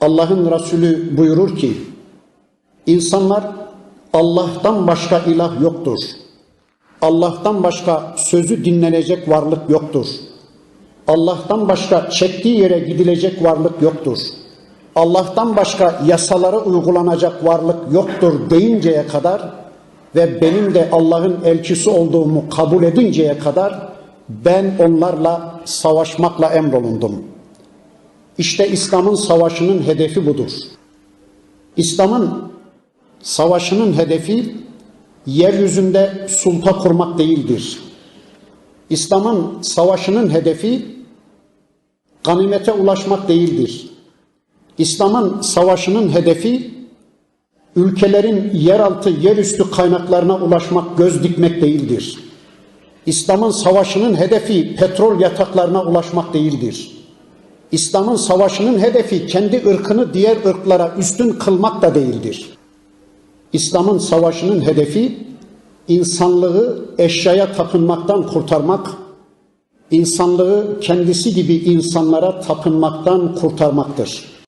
Allah'ın Resulü buyurur ki, insanlar Allah'tan başka ilah yoktur. Allah'tan başka sözü dinlenecek varlık yoktur. Allah'tan başka çektiği yere gidilecek varlık yoktur. Allah'tan başka yasalara uygulanacak varlık yoktur deyinceye kadar ve benim de Allah'ın elçisi olduğumu kabul edinceye kadar ben onlarla savaşmakla emrolundum. İşte İslam'ın savaşının hedefi budur. İslam'ın savaşının hedefi yeryüzünde sulta kurmak değildir. İslam'ın savaşının hedefi ganimete ulaşmak değildir. İslam'ın savaşının hedefi ülkelerin yeraltı, yerüstü kaynaklarına ulaşmak, göz dikmek değildir. İslam'ın savaşının hedefi petrol yataklarına ulaşmak değildir. İslam'ın savaşının hedefi kendi ırkını diğer ırklara üstün kılmak da değildir. İslam'ın savaşının hedefi insanlığı eşyaya tapınmaktan kurtarmak, insanlığı kendisi gibi insanlara tapınmaktan kurtarmaktır.